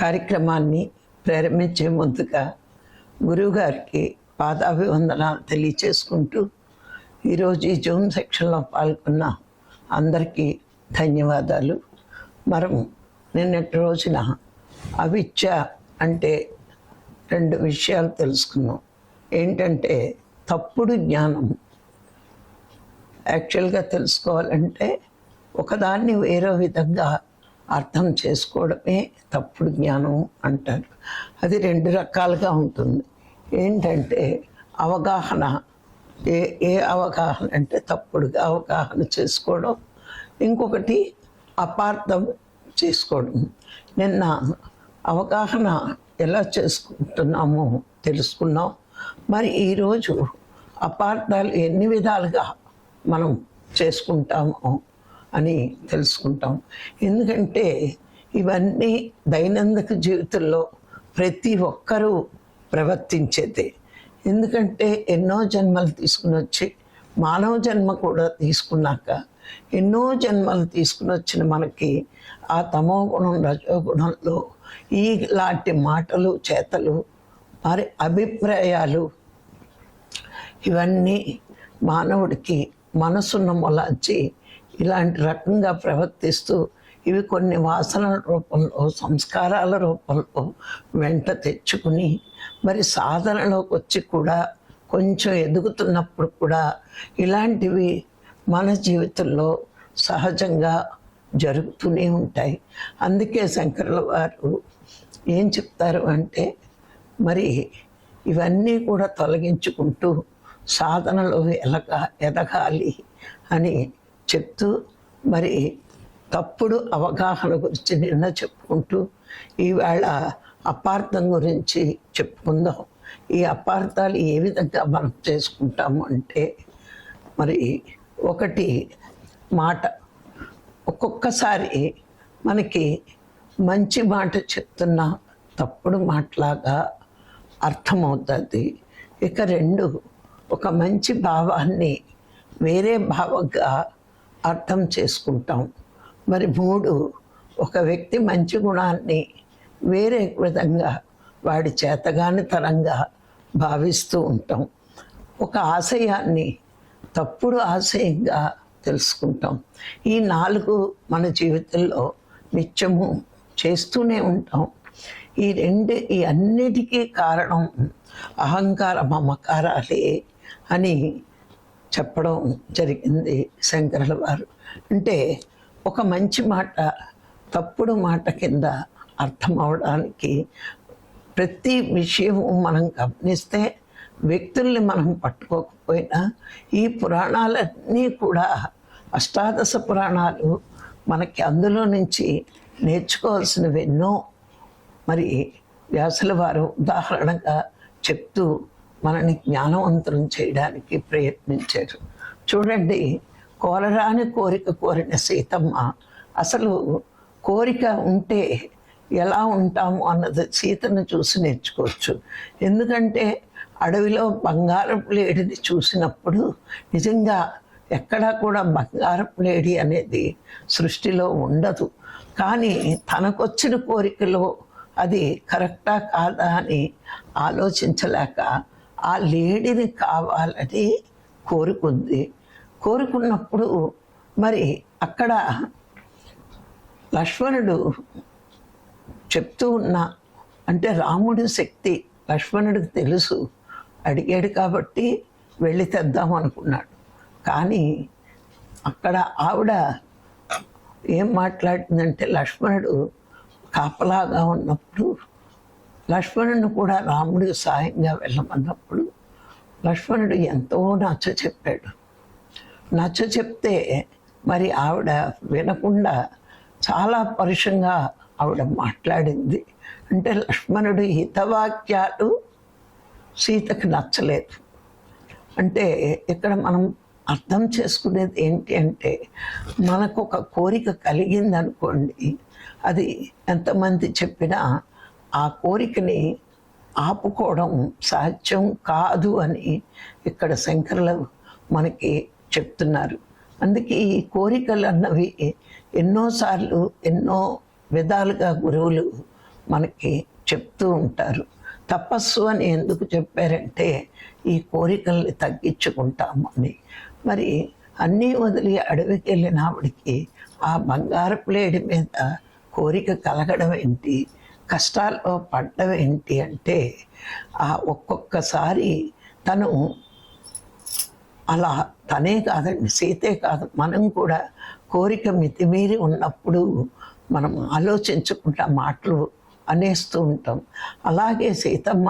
కార్యక్రమాన్ని ప్రారంభించే ముందుగా గురువుగారికి పాదాభివందనాలు తెలియచేసుకుంటూ ఈరోజు ఈ జూమ్ సెక్షన్లో పాల్గొన్న అందరికీ ధన్యవాదాలు. మనం నిన్నటి రోజున అవిద్య అంటే రెండు విషయాలు తెలుసుకున్నాం. ఏంటంటే తప్పుడు జ్ఞానం. యాక్చువల్గా తెలుసుకోవాలంటే ఒకదాన్ని వేరే విధంగా అర్థం చేసుకోవడమే తప్పుడు జ్ఞానం అంటారు. అది రెండు రకాలుగా ఉంటుంది. ఏంటంటే అవగాహన ఏ ఏ అవగాహన అంటే తప్పుడుగా అవగాహన చేసుకోవడం ఇంకొకటి అపార్థం చేసుకోవడం. నిన్న అవగాహన ఎలా చేసుకుంటున్నామో తెలుసుకున్నాం. మరి ఈరోజు అపార్థాలు ఎన్ని విధాలుగా మనం చేసుకుంటామో అని తెలుసుకుంటాం. ఎందుకంటే ఇవన్నీ దైనందిక జీవితంలో ప్రతి ఒక్కరూ ప్రవర్తించేదే. ఎందుకంటే ఎన్నో జన్మలు తీసుకుని వచ్చి మానవ జన్మ కూడా తీసుకున్నాక ఎన్నో జన్మలు తీసుకుని వచ్చిన మనకి ఆ తమో గుణం రజోగుణంలో ఈలాంటి మాటలు చేతలు మరి అభిప్రాయాలు ఇవన్నీ మానవుడికి మనసున్న మొలాచి ఇలాంటి రకంగా ప్రవర్తిస్తూ ఇవి కొన్ని వాసనల రూపంలో సంస్కారాల రూపంలో వెంట తెచ్చుకుని మరి సాధనలోకి వచ్చి కూడా కొంచెం ఎదుగుతున్నప్పుడు కూడా ఇలాంటివి మన జీవితంలో సహజంగా జరుగుతూనే ఉంటాయి. అందుకే శంకరుల వారు ఏం చెప్తారు అంటే మరి ఇవన్నీ కూడా తొలగించుకుంటూ సాధనలో ఎలగ ఎదగాలి అని చెప్తూ మరి తప్పుడు అవగాహన గురించి నిన్న చెప్పుకుంటూ ఈవేళ అపార్థం గురించి చెప్పుకుందాం. ఈ అపార్థాలు ఏ విధంగా మనం చేసుకుంటాము అంటే మరి ఒకటి మాట. ఒక్కొక్కసారి మనకి మంచి మాట చెప్తున్న తప్పుడు మాటలాగా అర్థమవుతుంది. ఇక రెండు ఒక మంచి భావాన్ని వేరే భావంగా అర్థం చేసుకుంటాం. మరి మూడు ఒక వ్యక్తి మంచి గుణాన్ని వేరే విధంగా వాడి చేతగాని తరంగా భావిస్తూ ఉంటాం. ఒక ఆశయాన్ని తప్పుడు ఆశయంగా తెలుసుకుంటాం. ఈ నాలుగు మన జీవితంలో నిత్యము చేస్తూనే ఉంటాం. ఈ రెండు ఈ అన్నిటికీ కారణం అహంకార మమకారాలే అని చెప్పడం జరిగింది శంకరుల వారు. అంటే ఒక మంచి మాట తప్పుడు మాట కింద అర్థం అవడానికి ప్రతి విషయము మనం గమనిస్తే వ్యక్తుల్ని మనం పట్టుకోకపోయినా ఈ పురాణాలన్నీ కూడా అష్టాదశ పురాణాలు మనకి అందులో నుంచి నేర్చుకోవాల్సినవి ఎన్నో. మరి వ్యాసుల వారు ఉదాహరణగా చెప్తూ మనని జ్ఞానవంతరం చేయడానికి ప్రయత్నించారు. చూడండి కోరరాని కోరిక కోరిన సీతమ్మ అసలు కోరిక ఉంటే ఎలా ఉంటాము అన్నది సీతను చూసి నేర్చుకోవచ్చు. ఎందుకంటే అడవిలో బంగారపు లేడిని చూసినప్పుడు నిజంగా ఎక్కడా కూడా బంగారపు లేడి అనేది సృష్టిలో ఉండదు. కానీ తనకొచ్చిన కోరికలో అది కరెక్టా కాదా అని ఆలోచించలేక ఆ లేడీని కావాలని కోరుకుంది. కోరుకున్నప్పుడు మరి అక్కడ లక్ష్మణుడు చెప్తూ ఉన్న అంటే రాముడి శక్తి లక్ష్మణుడికి తెలుసు. అడిగాడు కాబట్టి వెళ్ళి తెద్దాం అనుకున్నాడు. కానీ అక్కడ ఆవిడ ఏం మాట్లాడిందంటే లక్ష్మణుడు కాపలాగా ఉన్నప్పుడు లక్ష్మణుడు కూడా రాముడికి సాయంగా వెళ్ళమన్నప్పుడు లక్ష్మణుడు ఎంతో నచ్చ చెప్పాడు. నచ్చ చెప్తే మరి ఆవిడ వినకుండా చాలా పరుషంగా ఆవిడ మాట్లాడింది. అంటే లక్ష్మణుడు హితవాక్యాలు సీతకు నచ్చలేదు. అంటే ఇక్కడ మనం అర్థం చేసుకునేది ఏంటి అంటే మనకు ఒక కోరిక కలిగిందనుకోండి అది ఎంతమంది చెప్పినా ఆ కోరికని ఆపుకోవడం సాధ్యం కాదు అని ఇక్కడ శంకరులు మనకి చెప్తున్నారు. అందుకే ఈ కోరికలు అన్నవి ఎన్నోసార్లు ఎన్నో విధాలుగా గురువులు మనకి చెప్తూ ఉంటారు. తపస్సు అని ఎందుకు చెప్పారంటే ఈ కోరికల్ని తగ్గించుకుంటాము అని. మరి అన్నీ వదిలి అడవికి వెళ్ళిన ఆవిడికి ఆ బంగారు ప్లేడి మీద కోరిక కలగడం ఏంటి? కష్టాల్లో పడ్డం ఏంటి అంటే ఆ ఒక్కొక్కసారి తను అలా తనే కాదండి సీతే కాదు మనం కూడా కోరిక మితిమీరి ఉన్నప్పుడు మనం ఆలోచించుకుంటా మాటలు అనేస్తూ ఉంటాం. అలాగే సీతమ్మ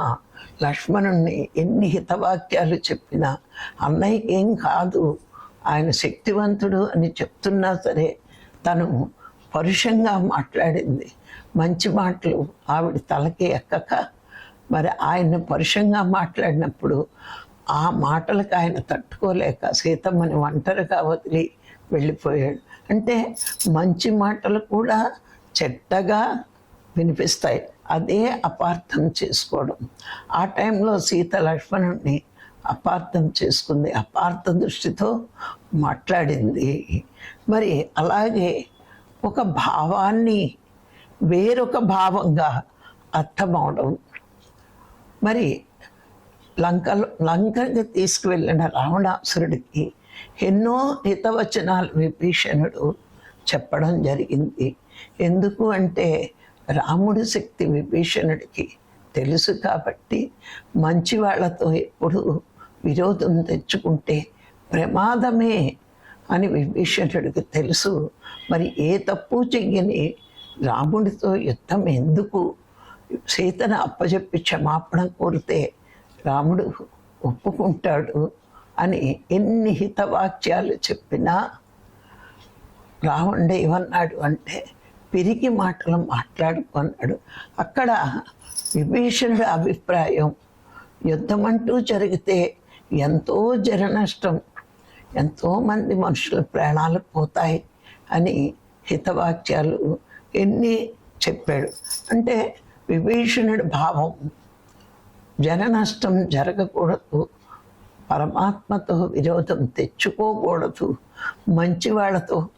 లక్ష్మణుణ్ణి ఎన్ని హితవాక్యాలు చెప్పినా అన్నయ్యకి ఏం కాదు ఆయన శక్తివంతుడు అని చెప్తున్నా సరే తను పరుషంగా మాట్లాడింది. మంచి మాటలు ఆవిడ తలకి ఎక్కక మరి ఆయన పరుషంగా మాట్లాడినప్పుడు ఆ మాటలకు ఆయన తట్టుకోలేక సీతమ్మని ఒంటరిగా వదిలి వెళ్ళిపోయాడు. అంటే మంచి మాటలు కూడా చెడ్డగా వినిపిస్తాయి. అదే అపార్థం చేసుకోవడం. ఆ టైంలో సీత లక్ష్మణుడిని అపార్థం చేసుకుంది. అపార్థ దృష్టితో మాట్లాడింది. మరి అలాగే ఒక భావాన్ని వేరొక భావంగా అర్థమవడం. మరి లంకలో లంకకి తీసుకువెళ్ళిన రావణాసురుడికి ఎన్నో హితవచనాలు విభీషణుడు చెప్పడం జరిగింది. ఎందుకు అంటే రాముడి శక్తి విభీషణుడికి తెలుసు కాబట్టి మంచి వాళ్ళతో ఎప్పుడు విరోధం తెచ్చుకుంటే ప్రమాదమే అని విభీషణుడికి తెలుసు. మరి ఏ తప్పు చెయ్యని రాముడితో యుద్ధం ఎందుకు? సీతను అప్పచెప్పి క్షమాపణ కోరితే రాముడు ఒప్పుకుంటాడు అని ఎన్ని హితవాక్యాలు చెప్పినా రావణుడు ఏమన్నాడు అంటే పిరికి మాటలు మాట్లాడుకున్నాడు అక్కడ విభీషణుడి అభిప్రాయం యుద్ధం అంటూ జరిగితే ఎంతో జన నష్టం ఎంతోమంది మనుషుల ప్రాణాలు పోతాయి అని హితవాక్యాలు ఎన్ని చెప్పాడు. అంటే విభీషణుడి భావం. జననష్టం జరగకూడదు. పరమాత్మతో విరోధం తెచ్చుకోకూడదు. మంచి వాళ్ళతో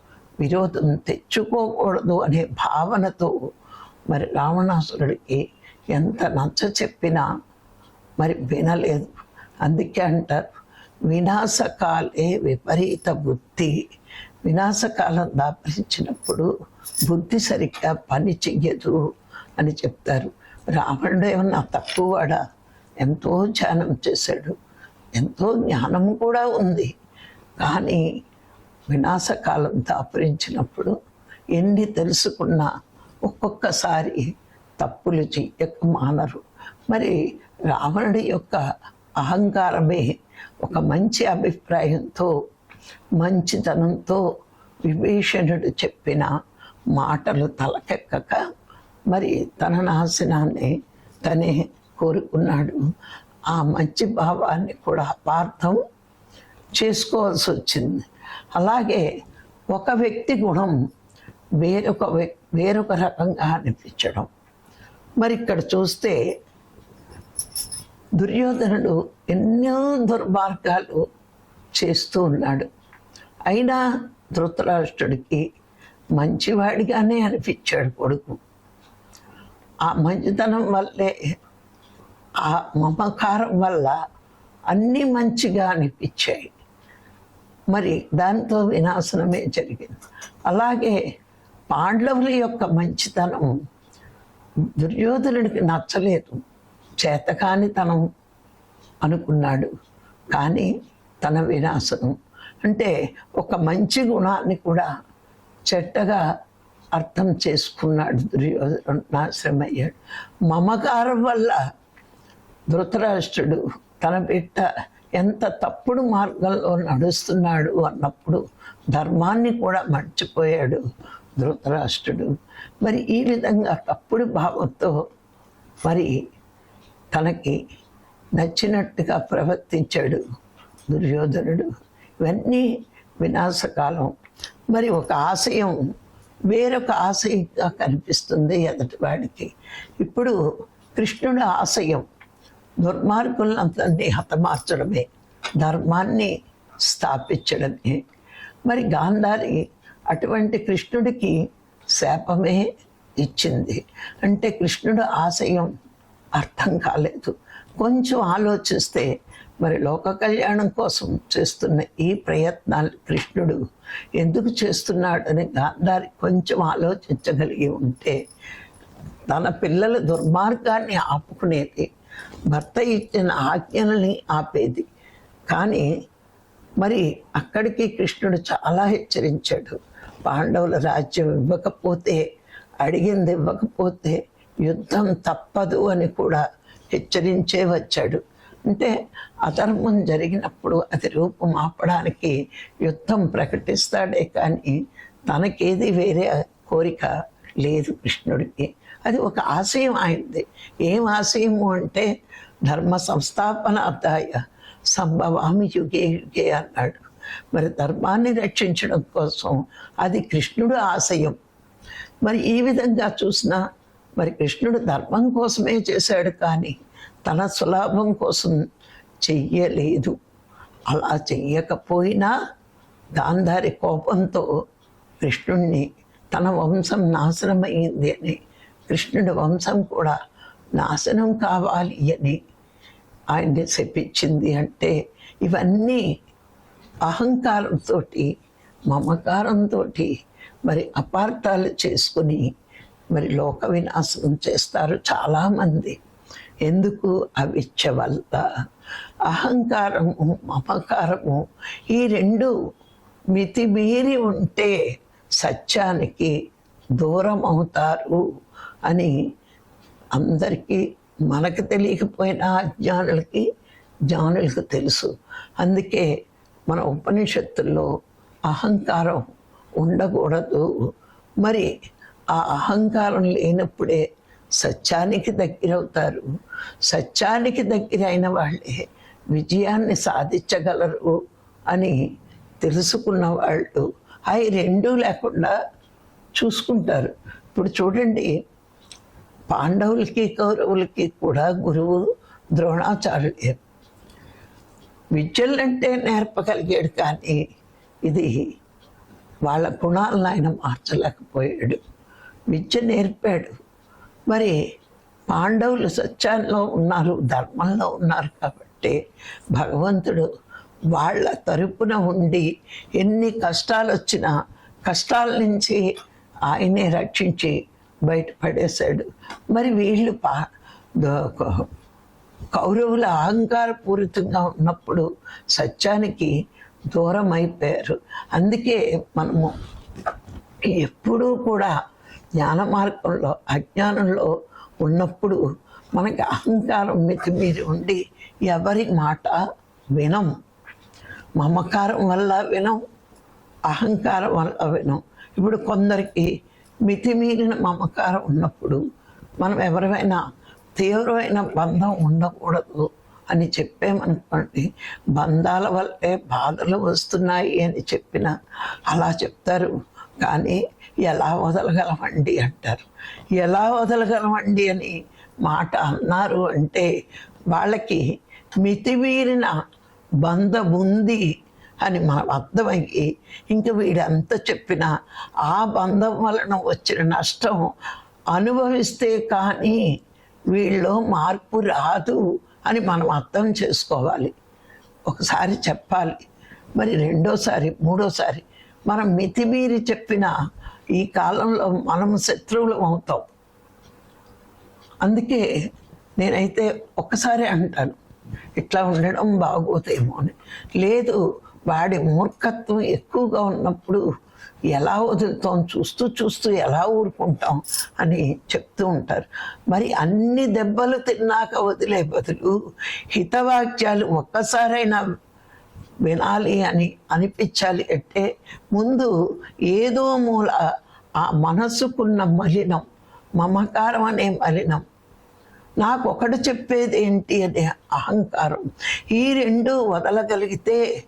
విరోధం తెచ్చుకోకూడదు అనే భావనతో మరి రావణాసురుడికి ఎంత నచ్చ చెప్పినా మరి వినలేదు. అందుకే అంటారు వినాశకాలే విపరీత బుద్ధి వినాశకాలం దాపరించినప్పుడు బుద్ధి సరిగ్గా పని చెయ్యదు అని చెప్తారు. రావణుడు ఏమన్నా తక్కువవాడా? ఎంతో ధ్యానం చేశాడు. ఎంతో జ్ఞానం కూడా ఉంది. కానీ వినాశకాలం దాపరించినప్పుడు ఎన్ని తెలుసుకున్నా ఒక్కొక్కసారి తప్పులు చెయ్యక మానరు మరి రావణుడి యొక్క అహంకారమే ఒక మంచి అభిప్రాయంతో మంచితనంతో విభీషణుడు చెప్పిన మాటలు తలకెక్కక మరి తన నాశనాన్ని తనే కోరుకున్నాడు. ఆ మంచి భావాన్ని కూడా అపార్థం చేసుకోవాల్సి వచ్చింది. అలాగే ఒక వ్యక్తి గుణం వేరొక వేరొక రకంగా అనిపించడం. మరి ఇక్కడ చూస్తే దుర్యోధనుడు ఎన్నో దుర్మార్గాలు చేస్తూ ఉన్నాడు. అయినా ధృతరాష్ట్రుడికి మంచివాడిగానే అనిపించాడు కొడుకు. ఆ మంచితనం వల్లే ఆ మమకారం వల్ల అన్నీ మంచిగా అనిపించాయి. మరి దాంతో వినాశనమే జరిగింది. అలాగే పాండవుల యొక్క మంచితనం దుర్యోధనుడికి నచ్చలేదు. చేతకానితనం అనుకున్నాడు. కానీ తన వినాశనం అంటే ఒక మంచి గుణాన్ని కూడా చెట్టగా అర్థం చేసుకున్నాడు దుర్యోధనుడు నాశనమయ్యాడు మమకారం వల్ల ధృతరాష్ట్రుడు తన బిడ్డ ఎంత తప్పుడు మార్గంలో నడుస్తున్నాడు అన్నప్పుడు ధర్మాన్ని కూడా మర్చిపోయాడు ధృతరాష్ట్రుడు. మరి ఈ విధంగా తప్పుడు భావంతో మరి తనకి నచ్చినట్టుగా ప్రవర్తించాడు దుర్యోధనుడు. ఇవన్నీ వినాశకాలం. మరి ఒక ఆశయం వేరొక ఆశయంగా కనిపిస్తుంది ఎదుటివాడికి ఇప్పుడు కృష్ణుడి ఆశయం దుర్మార్గులందరినీ హతమార్చడమే ధర్మాన్ని స్థాపించడమే. మరి గాంధారి అటువంటి కృష్ణుడికి శాపమే ఇచ్చింది. అంటే కృష్ణుడు ఆశయం అర్థం కాలేదు. కొంచెం ఆలోచిస్తే మరి లోక కళ్యాణం కోసం చేస్తున్న ఈ ప్రయత్నాలు కృష్ణుడు ఎందుకు చేస్తున్నాడని గాంధారి కొంచెం ఆలోచించగలిగి ఉంటే తన పిల్లల దుర్మార్గాన్ని ఆపుకునేది భర్త ఇచ్చిన ఆజ్ఞలని ఆపేది. కానీ మరి అక్కడికి కృష్ణుడు చాలా హెచ్చరించాడు. పాండవుల రాజ్యం ఇవ్వకపోతే అడిగింది ఇవ్వకపోతే యుద్ధం తప్పదు అని కూడా హెచ్చరించే వచ్చాడు. అంటే అధర్మం జరిగినప్పుడు అది రూపం ఆపడానికి యుద్ధం ప్రకటిస్తాడే కానీ తనకేది వేరే కోరిక లేదు కృష్ణుడికి. అది ఒక ఆశయం అయింది. ఏం ఆశయము అంటే ధర్మ సంస్థాపనార్థాయ సంభవామి యుగే యుగే అన్నాడు. మరి ధర్మాన్ని రక్షించడం కోసం అది కృష్ణుడు ఆశయం. మరి ఈ విధంగా చూసినా మరి కృష్ణుడు ధర్మం కోసమే చేశాడు కానీ తన సులాభం కోసం చెయ్యలేదు. అలా చెయ్యకపోయినా గాంధారి కోపంతో కృష్ణుణ్ణి తన వంశం నాశనమైంది అని కృష్ణుడి వంశం కూడా నాశనం కావాలి అని ఆయన్ని చెప్పించింది అంటే ఇవన్నీ అహంకారంతో మమకారంతో మరి అపార్థాలు చేసుకుని మరి లోక వినాశనం చేస్తారు చాలామంది. ఎందుకు అవిచ్చ వల్ల అహంకారము మమకారము ఈ రెండు మితిమీరి ఉంటే సత్యానికి దూరం అవుతారు అని అందరికీ మనకు తెలియకపోయినా జ్ఞానులకి జ్ఞానులకు తెలుసు. అందుకే మన ఉపనిషత్తుల్లో అహంకారం ఉండకూడదు. మరి ఆ అహంకారం లేనప్పుడే సత్యానికి దగ్గరవుతారు. సత్యానికి దగ్గరైన వాళ్ళే విజయాన్ని సాధించగలరు అని తెలుసుకున్న వాళ్ళు అవి రెండూ లేకుండా చూసుకుంటారు. ఇప్పుడు చూడండి పాండవులకి కౌరవులకి కూడా గురువు ద్రోణాచార్యులే. విద్యలంటే నేర్పగలిగాడు కానీ ఇది వాళ్ళ గుణాలను ఆయన మార్చలేకపోయాడు. విద్య నేర్పాడు. మరి పాండవులు సత్యంలో ఉన్నారు ధర్మంలో ఉన్నారు కాబట్టి భగవంతుడు వాళ్ళ తరపున ఉండి ఎన్ని కష్టాలు వచ్చినా కష్టాల నుంచి ఆయనే రక్షించి బయటపడేశాడు. మరి వీళ్ళు పా ద- కౌరవుల అహంకారపూరితంగా ఉన్నప్పుడు సత్యానికి దూరం అయిపోయారు అందుకే మనము ఎప్పుడూ కూడా జ్ఞాన మార్గంలో అజ్ఞానంలో ఉన్నప్పుడు మనకి అహంకారం మితిమీరి ఉండి ఎవరి మాట వినం. మమకారం వల్ల వినం అహంకారం వల్ల వినం. ఇప్పుడు కొందరికి మితిమీరిన మమకారం ఉన్నప్పుడు మనం ఎవరివైనా తీవ్రమైన బంధం ఉండకూడదు అని చెప్పామనుకోండి బంధాల వల్లే బాధలు వస్తున్నాయి అని చెప్పిన అలా చెప్తారు. కానీ ఎలా వదలగలమండి అంటారు. ఎలా వదలగలమండి అని మాట అన్నారు అంటే వాళ్ళకి మితిమీరిన బంధం ఉంది అని మనం అర్థమయ్యి ఇంక వీడంత చెప్పినా ఆ బంధం వలన వచ్చిన నష్టం అనుభవిస్తే కానీ వీళ్ళు మార్పు రాదు అని మనం అర్థం చేసుకోవాలి. ఒకసారి చెప్పాలి. మరి రెండోసారి మూడోసారి మనం మితిమీరి చెప్పిన ఈ కాలంలో మనం శత్రువులు అవుతాం. అందుకే నేనైతే ఒక్కసారి అంటాను ఇట్లా ఉండడం బాగోదేమో అని. లేదు వాడి మూర్ఖత్వం ఎక్కువగా ఉన్నప్పుడు ఎలా వదులుతాం చూస్తూ చూస్తూ ఎలా ఊరుకుంటాం అని చెప్తూ ఉంటారు. మరి అన్ని దెబ్బలు తిన్నాక వదిలే బదులు హితవాక్యాలు ఒక్కసారైనా వినాలి అని అనిపించాలి అంటే ముందు ఏదో మూల ఆ మనసుకున్న మలినం మమకారం అనే మలినం. నాకు ఒకటి చెప్పేది ఏంటి అనే అహంకారం. ఈ రెండు వదలగలిగితే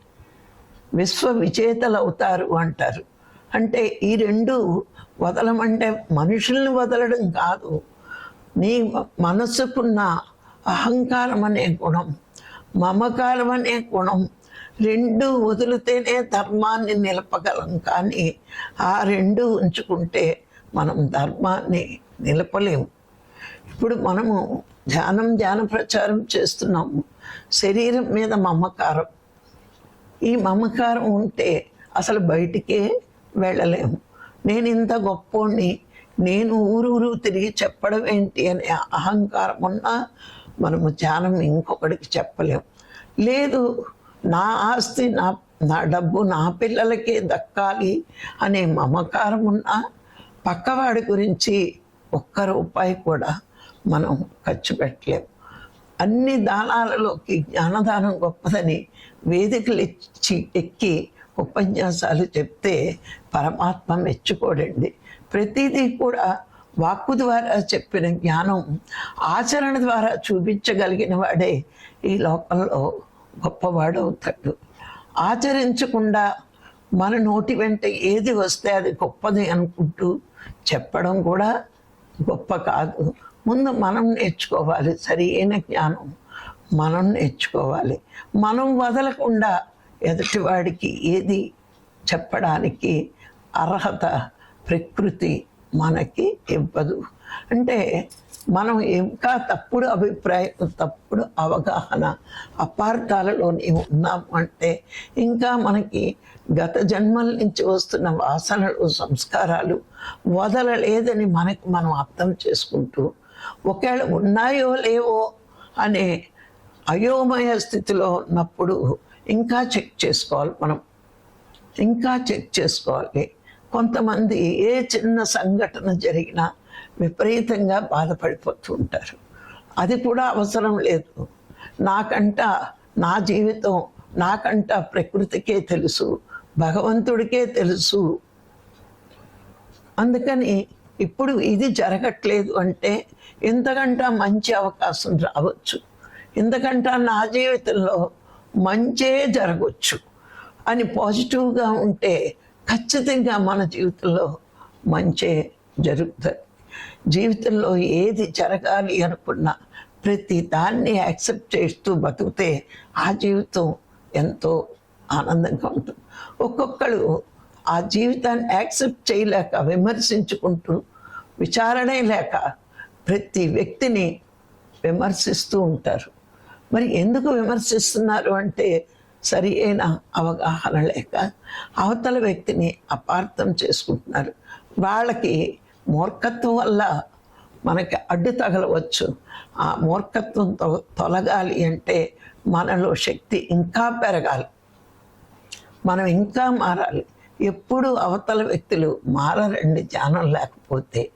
విశ్వ విజేతలు అవుతారు అంటారు. అంటే ఈ రెండు వదలమంటే మనుషుల్ని వదలడం కాదు. నీ మనసుకున్న అహంకారం అనే గుణం మమకారం అనే గుణం రెండు వదిలితేనే ధర్మాన్ని నిలపగలం కానీ ఆ రెండు ఉంచుకుంటే మనం ధర్మాన్ని నిలపలేము. ఇప్పుడు మనము ధ్యానం ధ్యాన ప్రచారం చేస్తున్నాము. శరీరం మీద మమకారం. ఈ మమకారం ఉంటే అసలు బయటికే వెళ్ళలేము. నేను ఇంత గొప్పోడిని నేను ఊరూరు తిరిగి చెప్పడం ఏంటి అనే అహంకారం ఉన్నా మనము ధ్యానం ఇంకొకడికి చెప్పలేము. లేదు నా ఆస్తి నా నా డబ్బు నా పిల్లలకే దక్కాలి అనే మమకారం ఉన్నా పక్కవాడి గురించి ఒక్క రూపాయి కూడా మనం ఖర్చు పెట్టలేము అన్ని దానాలలోకి జ్ఞానదానం గొప్పదని వేదికలు ఇచ్చి ఎక్కి ఉపన్యాసాలు చెప్తే పరమాత్మ మెచ్చుకోడండి. ప్రతిదీ కూడా వాక్కు ద్వారా చెప్పిన జ్ఞానం ఆచరణ ద్వారా చూపించగలిగిన వాడే ఈ లోకంలో గొప్పవాడు అవుతాడు ఆచరించకుండా మన నోటి వెంట ఏది వస్తే అది గొప్పది అనుకుంటూ చెప్పడం కూడా గొప్ప కాదు. ముందు మనం నేర్చుకోవాలి. సరైన జ్ఞానం మనం నేర్చుకోవాలి. మనం వదలకుండా ఎదుటివాడికి ఏది చెప్పడానికి అర్హత ప్రకృతి మనకి ఇవ్వదు. అంటే మనం ఇంకా తప్పుడు అభిప్రాయం తప్పుడు అవగాహన అపార్థాలలోనే ఉన్నాము అంటే ఇంకా మనకి గత జన్మల నుంచి వస్తున్న వాసనలు సంస్కారాలు వదలలేదని మనకు మనం అర్థం చేసుకుంటూ ఒకవేళ ఉన్నాయో లేవో అనే అయోమయ స్థితిలో ఉన్నప్పుడు ఇంకా చెక్ చేసుకోవాలి మనం. ఇంకా చెక్ చేసుకోవాలి. కొంతమంది ఏ చిన్న సంఘటన జరిగినా విపరీతంగా బాధపడిపోతూ ఉంటారు. అది కూడా అవసరం లేదు. నాకంట నా జీవితం నాకంట ప్రకృతికే తెలుసు భగవంతుడికే తెలుసు. అందుకని ఇప్పుడు ఇది జరగట్లేదు అంటే ఇంతకంట మంచి అవకాశం రావచ్చు. ఇంతకంట నా జీవితంలో మంచే జరగవచ్చు అని పాజిటివ్గా ఉంటే ఖచ్చితంగా మన జీవితంలో మంచే జరుగుతుంది. జీవితంలో ఏది జరగాలి అనుకున్నా ప్రతి దాన్ని యాక్సెప్ట్ చేస్తూ బతికితే ఆ జీవితం ఎంతో ఆనందంగా ఉంటుంది. ఒక్కొక్కరు ఆ జీవితాన్ని యాక్సెప్ట్ చేయలేక విమర్శించుకుంటూ విచారణే లేక ప్రతి వ్యక్తిని విమర్శిస్తూ ఉంటారు. మరి ఎందుకు విమర్శిస్తున్నారు అంటే సరి అయిన అవగాహన లేక అవతల వ్యక్తిని అపార్థం చేసుకుంటున్నారు. వాళ్ళకి మూర్ఖత్వం వల్ల మనకి అడ్డు తగలవచ్చు. ఆ మూర్ఖత్వం తొలగాలి అంటే మనలో శక్తి ఇంకా పెరగాలి. మనం ఇంకా మారాలి. ఎప్పుడు అవతల వ్యక్తులు మారరండి ధ్యానం లేకపోతే.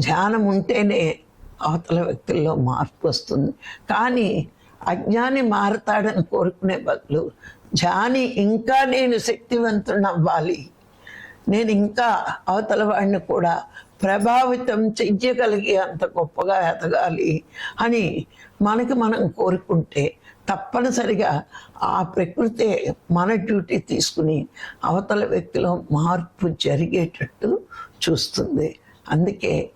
ధ్యానం ఉంటేనే అవతల వ్యక్తుల్లో మార్పు వస్తుంది. కానీ అజ్ఞాని మారతాడని కోరుకునే బదులు ధ్యాని ఇంకా నేను శక్తివంతుని అవ్వాలి నేను ఇంకా అవతల వాడిని కూడా ప్రభావితం చెయ్యగలిగే అంత గొప్పగా ఎదగాలి అని మనకి మనం కోరుకుంటే తప్పనిసరిగా ఆ ప్రకృతి మన డ్యూటీ తీసుకుని అవతల వ్యక్తిలో మార్పు జరిగేటట్టు చూస్తుంది. అందుకే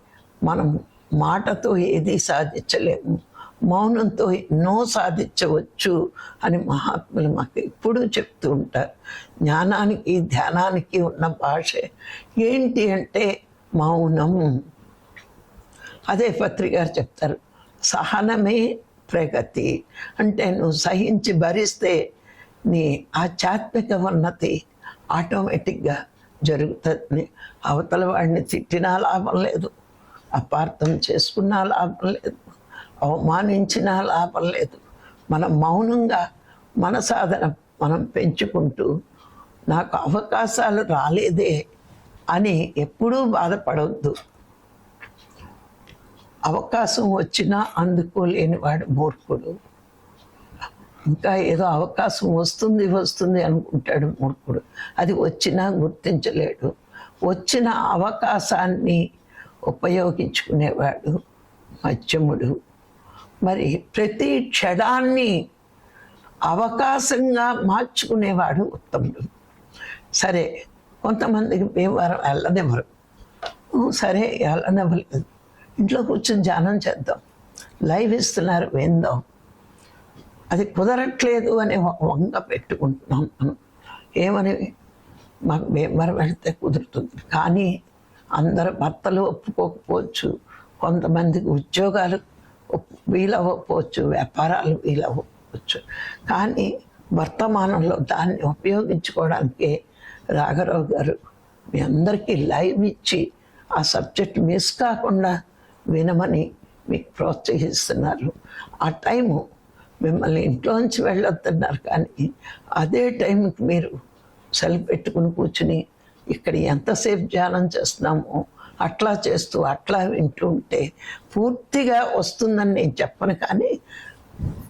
మనం మాటతో ఏది సాధించలేము. మౌనంతో ఎన్నో సాధించవచ్చు అని మహాత్ములు మాకు ఎప్పుడూ చెప్తూ ఉంటారు. జ్ఞానానికి ధ్యానానికి ఉన్న భాష ఏంటి అంటే మౌనం. అదే పత్రికారు చెప్తారు సహనమే ప్రగతి. అంటే నువ్వు సహించి భరిస్తే నీ ఆధ్యాత్మిక ఉన్నతి ఆటోమేటిక్గా జరుగుతుంది. అవతల వాడిని తిట్టినా లాభం లేదు అపార్థం చేసుకున్నా లాభం లేదు. అవమానించినా లాభం లేదు. మనం మౌనంగా మన సాధన మనం పెంచుకుంటూ నాకు అవకాశాలు రాలేదే అని ఎప్పుడూ బాధపడవద్దు అవకాశం వచ్చినా అందుకోలేని వాడు మూర్ఖుడు. ఇంకా ఏదో అవకాశం వస్తుంది వస్తుంది అనుకుంటాడు మూర్ఖుడు. అది వచ్చినా గుర్తించలేడు. వచ్చిన అవకాశాన్ని ఉపయోగించుకునేవాడు మధ్యముడు. మరి ప్రతి క్షణాన్ని అవకాశంగా మార్చుకునేవాడు ఉత్తముడు. సరే కొంతమందికి భీమవరం వెళ్ళనివ్వరు. సరే వెళ్ళనివ్వలేదు. ఇంట్లో కూర్చొని ధ్యానం చేద్దాం. లైవ్ ఇస్తున్నారు విందాం. అది కుదరట్లేదు అని వంగ పెట్టుకుంటున్నాం మనం. ఏమని? మాకు మేము వెళ్తే కుదురుతుంది. కానీ అందరు భర్తలు ఒప్పుకోకపోవచ్చు. కొంతమందికి ఉద్యోగాలు వీలవ్వకపోవచ్చు వ్యాపారాలు వీలవ్వకపోవచ్చు. కానీ వర్తమానంలో దాన్ని ఉపయోగించుకోవడానికి రాఘరావు గారు మీ అందరికీ లైవ్ ఇచ్చి ఆ సబ్జెక్ట్ మిస్ కాకుండా వినమని మీకు ప్రోత్సహిస్తున్నారు. ఆ టైము మిమ్మల్ని ఇంట్లోంచి వెళ్ళొద్దన్నారు కానీ అదే టైంకి మీరు సెలవు పెట్టుకుని కూర్చుని ఇక్కడ ఎంతసేపు ధ్యానం చేస్తున్నామో అట్లా చేస్తూ అట్లా వింటూ ఉంటే పూర్తిగా వస్తుందని నేను చెప్పను కానీ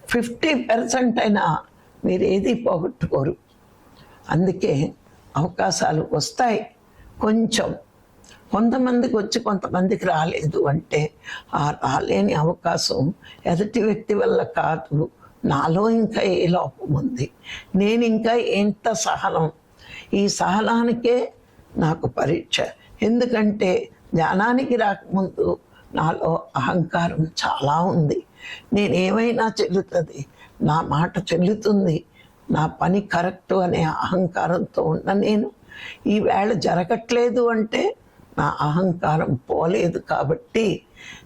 ఫిఫ్టీ పర్సెంట్ అయినా మీరు ఏది పోగొట్టుకోరు. అందుకే అవకాశాలు వస్తాయి. కొంచెం కొంతమందికి వచ్చి కొంతమందికి రాలేదు అంటే ఆ రాలేని అవకాశం ఎదుటి వ్యక్తి వల్ల కాదు. నాలో ఇంకా ఏ లోపం ఉంది? నేను ఇంకా ఎంత సహనం? ఈ సహనానికే నాకు పరీక్ష. ఎందుకంటే జ్ఞానానికి రాకముందు నాలో అహంకారం చాలా ఉంది. నేనేమైనా చెల్లుతుంది నా మాట చెల్లుతుంది నా పని కరెక్ట్ అనే అహంకారంతో ఉన్న నేను ఈవేళ జరగట్లేదు అంటే నా అహంకారం పోలేదు కాబట్టి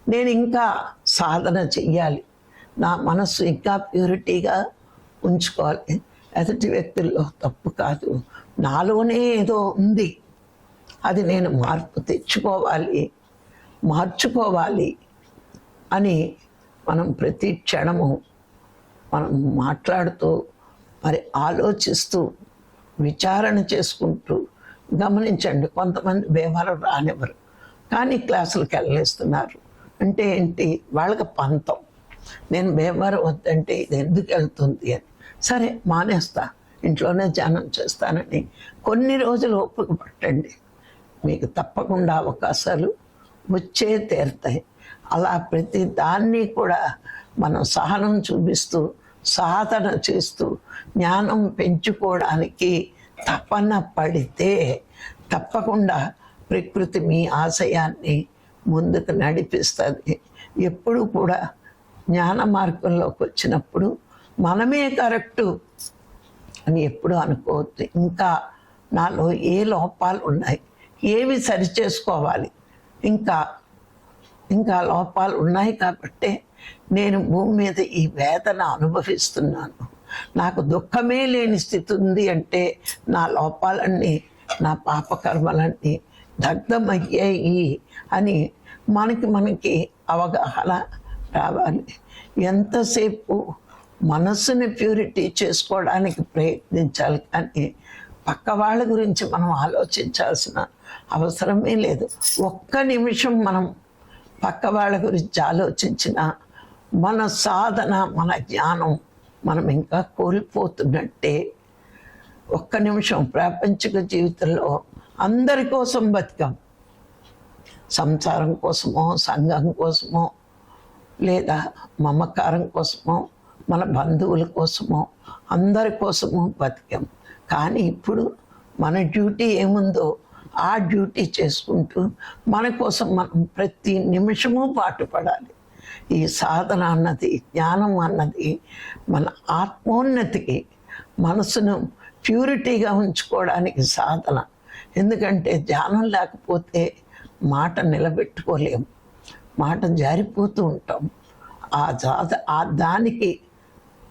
నేను ఇంకా సాధన చెయ్యాలి. నా మనస్సు ఇంకా ప్యూరిటీగా ఉంచుకోవాలి. ఎదుటి వ్యక్తుల్లో తప్పు కాదు. నాలోనే ఏదో ఉంది. అది నేను మార్పు తెచ్చుకోవాలి మార్చుకోవాలి అని మనం ప్రతి క్షణము మనం మాట్లాడుతూ మరి ఆలోచిస్తూ విచారణ చేసుకుంటూ గమనించండి. కొంతమంది వ్యవహారం రానివ్వరు. కానీ క్లాసులకు వెళ్ళేస్తున్నారు అంటే ఏంటి? వాళ్ళకి పంతం. నేను వ్యవహారం వద్దంటే ఇది ఎందుకు వెళ్తుంది అని. సరే మానేస్తా. ఇంట్లోనే ధ్యానం చేస్తానని. కొన్ని రోజులు ఓపిక పట్టండి. మీకు తప్పకుండా అవకాశాలు వచ్చే తీరుతాయి. అలా ప్రతి దాన్ని కూడా మనం సహనం చూపిస్తూ సాధన చేస్తూ జ్ఞానం పెంచుకోవడానికి తపన పడితే తప్పకుండా ప్రకృతి మీ ఆశయాన్ని ముందుకు నడిపిస్తుంది. ఎప్పుడు కూడా జ్ఞాన మార్గంలోకి వచ్చినప్పుడు మనమే కరెక్టు అని ఎప్పుడు అనుకోవద్దు. ఇంకా నాలో ఏ లోపాలు ఉన్నాయి ఏవి సరిచేసుకోవాలి ఇంకా ఇంకా లోపాలు ఉన్నాయి కాబట్టి నేను భూమి మీద ఈ వేదన అనుభవిస్తున్నాను. నాకు దుఃఖమే లేని స్థితి ఉంది అంటే నా లోపాలన్నీ నా పాపకర్మలన్నీ దగ్ధమయ్యాయి అని మనకి మనకి అవగాహన రావాలి. ఎంతసేపు మనస్సుని ప్యూరిటీ చేసుకోవడానికి ప్రయత్నించాలి కానీ పక్క వాళ్ళ గురించి మనం ఆలోచించాల్సిన అవసరమే లేదు. ఒక్క నిమిషం మనం పక్క వాళ్ళ గురించి ఆలోచించిన మన సాధన మన జ్ఞానం మనం ఇంకా కోల్పోతున్నట్టే. ఒక్క నిమిషం ప్రాపంచిక జీవితంలో అందరి కోసం బతికాం. సంసారం కోసమో సంఘం కోసమో లేదా మమకారం కోసమో మన బంధువుల కోసమో అందరి కోసమో బతికాం. కానీ ఇప్పుడు మన డ్యూటీ ఏముందో ఆ డ్యూటీ చేసుకుంటూ మన కోసం మనం ప్రతి నిమిషము పాటుపడాలి. ఈ సాధన అన్నది జ్ఞానం అన్నది మన ఆత్మోన్నతికి మనసును ప్యూరిటీగా ఉంచుకోవడానికి సాధన. ఎందుకంటే ధ్యానం లేకపోతే మాట నిలబెట్టుకోలేము. మాట జారిపోతూ ఉంటాం ఆ జాత ఆ దానికి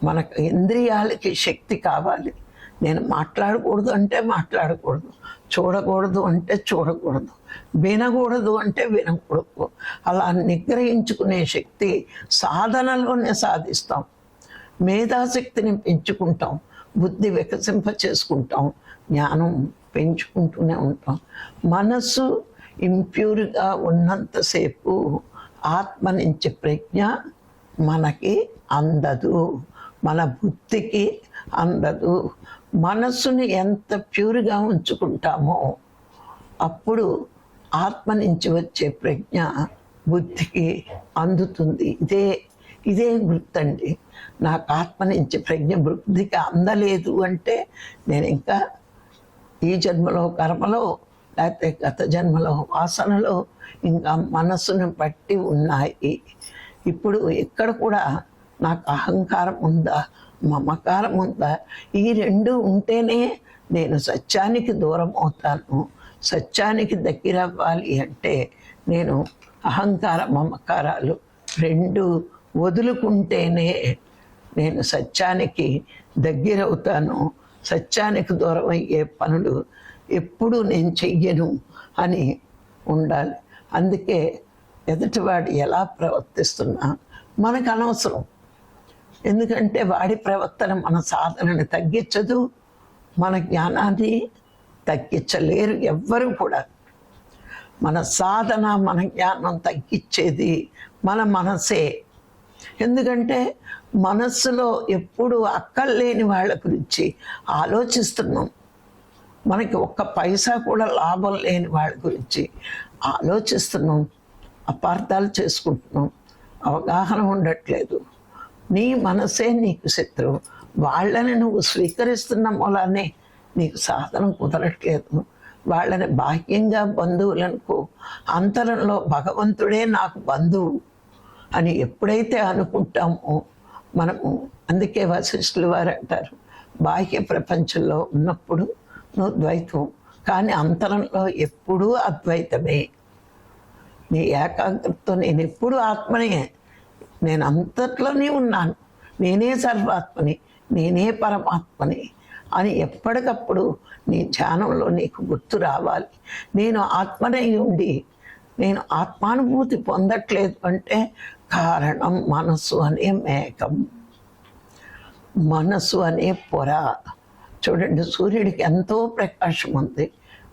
మనకు ఇంద్రియాలకి శక్తి కావాలి. నేను మాట్లాడకూడదు అంటే మాట్లాడకూడదు. చూడకూడదు అంటే చూడకూడదు. వినకూడదు అంటే వినకూడదు. అలా నిగ్రహించుకునే శక్తి సాధనలోనే సాధిస్తాం. మేధాశక్తిని పెంచుకుంటాం. బుద్ధి వికసింప చేసుకుంటాం. జ్ఞానం పెంచుకుంటూనే ఉంటాం. మనస్సు ఇంప్యూర్గా ఉన్నంతసేపు ఆత్మ నుంచి ప్రజ్ఞ మనకి అందదు. మన బుద్ధికి అందదు. మనస్సును ఎంత ప్యూర్గా ఉంచుకుంటామో అప్పుడు ఆత్మ నుంచి వచ్చే ప్రజ్ఞ బుద్ధికి అందుతుంది. ఇదే ఇదే గుర్తండి నాకు ఆత్మ నుంచి ప్రజ్ఞ బుద్ధికి అందలేదు అంటే నేను ఇంకా ఈ జన్మలో కర్మలో లేకపోతే గత జన్మలో వాసనలో ఇంకా మనస్సును బట్టి ఉన్నాయి. ఇప్పుడు ఇక్కడ కూడా నాకు అహంకారం ఉందా? మమకారం ఉందా ఈ రెండు ఉంటేనే నేను సత్యానికి దూరం అవుతాను. సత్యానికి దగ్గర అవ్వాలి అంటే నేను అహంకార మమకారాలు రెండు వదులుకుంటేనే నేను సత్యానికి దగ్గరవుతాను సత్యానికి దూరం అయ్యే పనులు ఎప్పుడు నేను చెయ్యను అని ఉండాలి. అందుకే ఎదుటివాడు ఎలా ప్రవర్తిస్తున్నా మనకు అనవసరం. ఎందుకంటే వాడి ప్రవర్తన మన సాధనని తగ్గించదు మన జ్ఞానాన్ని తగ్గించలేరు ఎవ్వరు కూడా. మన సాధన మన జ్ఞానం తగ్గించేది మన మనసే. ఎందుకంటే మనస్సులో ఎప్పుడు అక్కర్లేని వాళ్ళ గురించి ఆలోచిస్తున్నాం. మనకి ఒక్క పైసా కూడా లాభం లేని వాళ్ళ గురించి ఆలోచిస్తున్నాం అపార్థాలు చేసుకుంటున్నాం అవగాహన ఉండట్లేదు. నీ మనసే నీకు శత్రువు. వాళ్ళని నువ్వు స్వీకరిస్తున్న మూలానే నీకు సాధన కుదరట్లేదు. వాళ్ళని బాహ్యంగా బంధువులనుకో అంతరంలో భగవంతుడే నాకు బంధువు అని ఎప్పుడైతే అనుకుంటామో మనము అందుకే వశిష్ఠులు వారు అంటారు బాహ్య ప్రపంచంలో ఉన్నప్పుడు నువ్వు ద్వైతం కానీ అంతరంలో ఎప్పుడూ అద్వైతమే. నీ ఏకాగ్రతతో నేను ఎప్పుడూ ఆత్మనే నేను అంతట్లోనే ఉన్నాను. నేనే సర్వాత్మని నేనే పరమాత్మని అని ఎప్పటికప్పుడు నీ ధ్యానంలో నీకు గుర్తు రావాలి. నేను ఆత్మనై ఉండి నేను ఆత్మానుభూతి పొందట్లేదు అంటే కారణం మనసు అనే మేఘం. మనసు అనే పొర. చూడండి సూర్యుడికి ఎంతో ప్రకాశం ఉంది.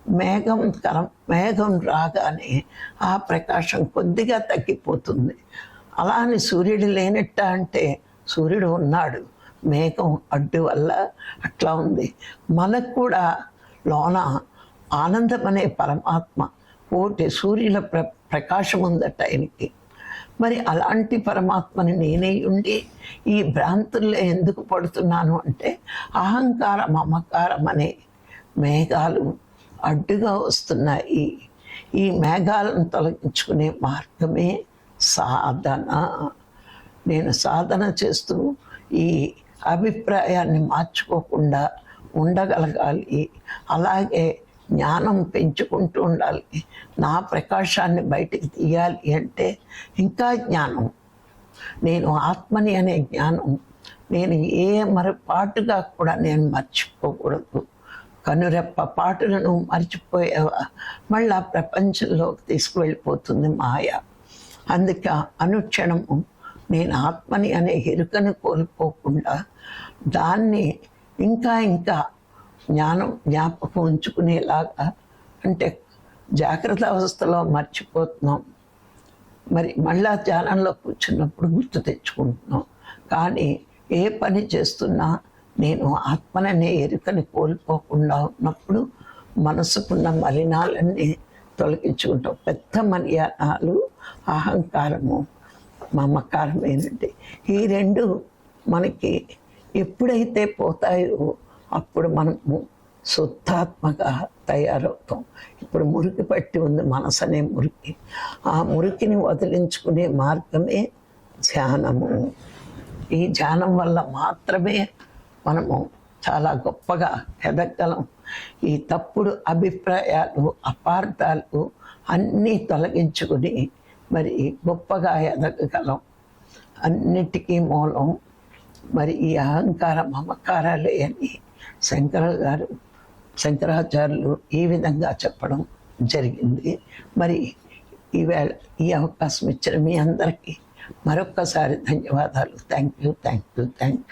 మేఘం కరం మేఘం రాగానే ఆ ప్రకాశం కొద్దిగా తగ్గిపోతుంది. అలా అని సూర్యుడు లేనట్ట అంటే సూర్యుడు ఉన్నాడు. మేఘం అడ్డు వల్ల అట్లా ఉంది. మనకు కూడా లోన ఆనందం అనే పరమాత్మ కోటి సూర్యుల ప్ర ప్రకాశం ఉందట ఆయనకి మరి అలాంటి పరమాత్మని నేనే ఉండి ఈ భ్రాంతుల్లో ఎందుకు పడుతున్నాను అంటే అహంకార మమకారం అనే మేఘాలు అడ్డుగా వస్తున్నాయి. ఈ మేఘాలను తొలగించుకునే మార్గమే సాధన. నేను సాధన చేస్తూ ఈ అభిప్రాయాన్ని మార్చుకోకుండా ఉండగలగాలి. అలాగే జ్ఞానం పెంచుకుంటూ ఉండాలి. నా ప్రకాశాన్ని బయటికి తీయాలి అంటే ఇంకా జ్ఞానం. నేను ఆత్మని అనే జ్ఞానం. నేను ఏ మరి పాటుగా కూడా నేను మర్చిపోకూడదు. కనురెప్ప పాటులను మర్చిపోయేవా? మళ్ళా ప్రపంచంలోకి తీసుకువెళ్ళిపోతుంది మాయ. అందుకే అనుక్షణము నేను ఆత్మని అనే ఎరుకను కోల్పోకుండా దాన్ని ఇంకా ఇంకా జ్ఞానం జ్ఞాపకం ఉంచుకునేలాగా అంటే జాగ్రత్త అవస్థలో మర్చిపోతున్నాం. మరి మళ్ళా ధ్యానంలో కూర్చున్నప్పుడు గుర్తు తెచ్చుకుంటున్నాం. కానీ ఏ పని చేస్తున్నా నేను ఆత్మననే ఎరుకని కోల్పోకుండా ఉన్నప్పుడు మనసుకున్న మలినాలన్నీ తొలగించుకుంటాం. పెద్ద మలినాలు అహంకారము మమకారం ఏంటంటే ఈ రెండు మనకి ఎప్పుడైతే పోతాయో అప్పుడు మనము శుద్ధాత్మగా తయారవుతాం. ఇప్పుడు మురికి పట్టి ఉంది మనసు అనే మురికి. ఆ మురికిని వదిలించుకునే మార్గమే ధ్యానము. ఈ ధ్యానం వల్ల మాత్రమే మనము చాలా గొప్పగా ఎదగలం. ఈ తప్పుడు అభిప్రాయాలు అపార్థాలు అన్నీ తొలగించుకుని మరి గొప్పగా ఎదగగలం. అన్నిటికీ మూలం మరి ఈ అహంకార మమకారాలే అని శంకర గారు శంకరాచార్యులు ఈ విధంగా చెప్పడం జరిగింది. మరి ఈవేళ ఈ అవకాశం ఇచ్చిన మీ అందరికీ మరొక్కసారి ధన్యవాదాలు. Thank you thank you thank you.